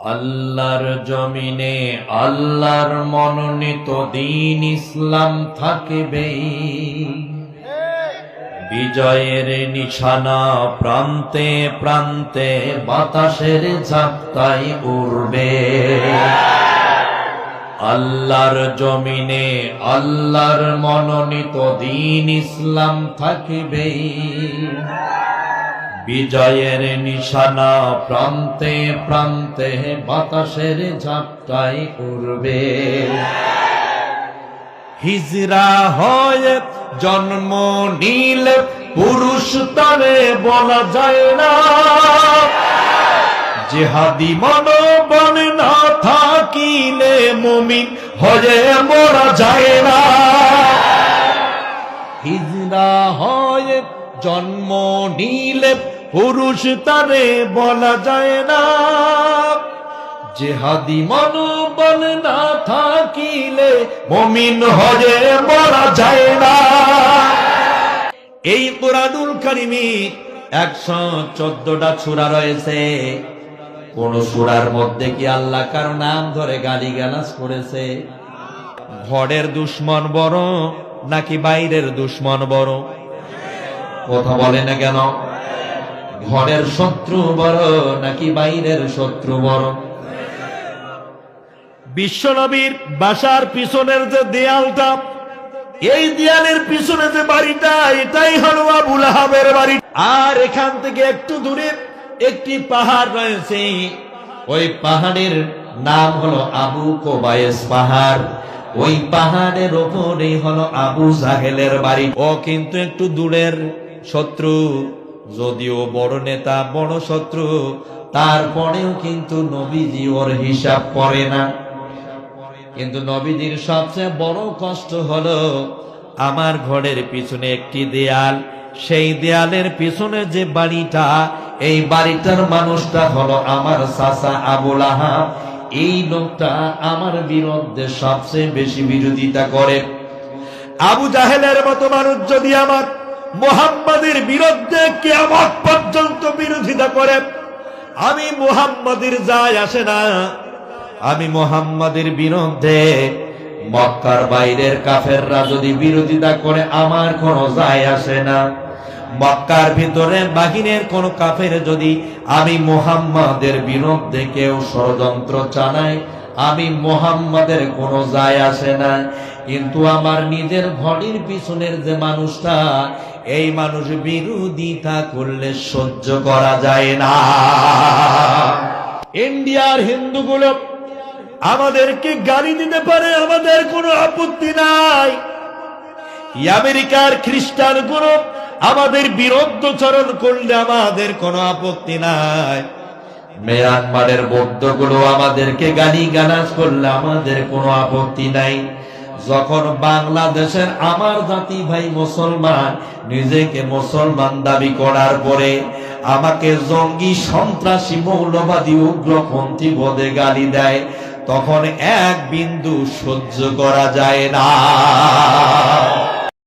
আল্লাহর জমিনে আল্লাহর মনোনীত দিন ইসলাম থাকবে। বিজয়ের নিশানা প্রান্তে প্রান্তে বাতাসের ঝাপটাই উড়বে। আল্লাহর জমিনে আল্লাহর মনোনীত দিন ইসলাম থাকবে। বিজয়ের নিশানা প্রান্তে প্রান্তে বাতাসের ঝাপটাই উড়বে। হিজরা হয় জন্ম নিলে পুরুষ তরে বলা যায় না। জেহাদি মনোবল না থাকিলে মুমিন হয়ে মরা যায় না। হিজরা হয় জন্ম নিলে পুরুষ তারে বলা যায় না। জেহাদি মনোবল না থাকিলে, মমিন হয়ে মরা যায় না। এই কোরআনুল কারিমি একশো চোদ্দটা সুরা রয়েছে। কোন সুরার মধ্যে কি আল্লাহ কারও নাম ধরে গালি গালাস করেছে? ঘরের দুশ্মন বড় নাকি বাইরের দুশ্মন বড়? কথা বলে না কেন? ঘরের শত্রু বড় নাকি বাইরের শত্রু বড়? বিশ্বনবীর বাসার পিছনের যে দেয়ালটা এই দেয়ালের পিছনে যে বাড়িটা এটাই হলো আবুল আহাবের বাড়ি। আর এখান থেকে একটু দূরে একটি পাহাড় রয়েছে। ওই পাহাড়ের নাম হলো আবু কোবায়েস পাহাড়। ওই পাহাড়ের ওপরে হলো আবু জাহেলের বাড়ি। ও কিন্তু একটু দূরের শত্রু। যদিও বড় নেতা, বড় শত্রু, তারপরেও কিন্তু নবীজি ওর হিসাব করে না। কিন্তু নবীজির সবচেয়ে বড় কষ্ট হলো আমার ঘরের পিছনে একটি দেয়াল। সেই দেয়ালের পিছনে যে বাড়িটা, এই বাড়িটার মানুষটা হলো আমার চাচা আবুল আহাব। এই লোকটা আমার বিরুদ্ধে সবচেয়ে বেশি বিরোধিতা করে। আবু জাহেলের মতো মানুষ যদি আমার মোহাম্মদের বিরুদ্ধে কেমন পর্যন্ত বিরোধিতা করে। আমি মোহাম্মদের আসে না। আমি মোহাম্মদের বিরুদ্ধে মক্কার বাইরের কাফেররা যদি বিরোধিতা করে, আমার কোনো যায় আসে না। মক্কার ভিতরে বাহিরের কোন কাফের যদি আমি মোহাম্মদের বিরুদ্ধে কেউ ষড়যন্ত্র চালায়, আমি মোহাম্মদের কোনো যায় আসে না। কিন্তু আমার নিজের ঘড়ির পিছনের যে মানুষটা এই মানুষ বিরোধিতা করলে সহ্য করা যায় না। ইন্ডিয়ার হিন্দুগুলো আমাদেরকে গালি দিতে পারে আমাদের কোনো আপত্তি নাই। আমেরিকার খ্রিস্টানগুলো আমাদের বিরুদ্ধচরণ করলে আমাদের কোনো আপত্তি নাই। মিয়ানমারের বৌদ্ধগুলো আমাদেরকে গালি গালাজ করলে আমাদের কোনো আপত্তি নাই। যখন বাংলাদেশের আমার জাতি ভাই মুসলমান নিজেকে মুসলমান দাবি করার পরে আমাকে জঙ্গি সন্ত্রাসী মৌলবাদী উগ্রপন্থী বোধে গালি দেয়, তখন এক বিন্দু সহ্য করা যায় না।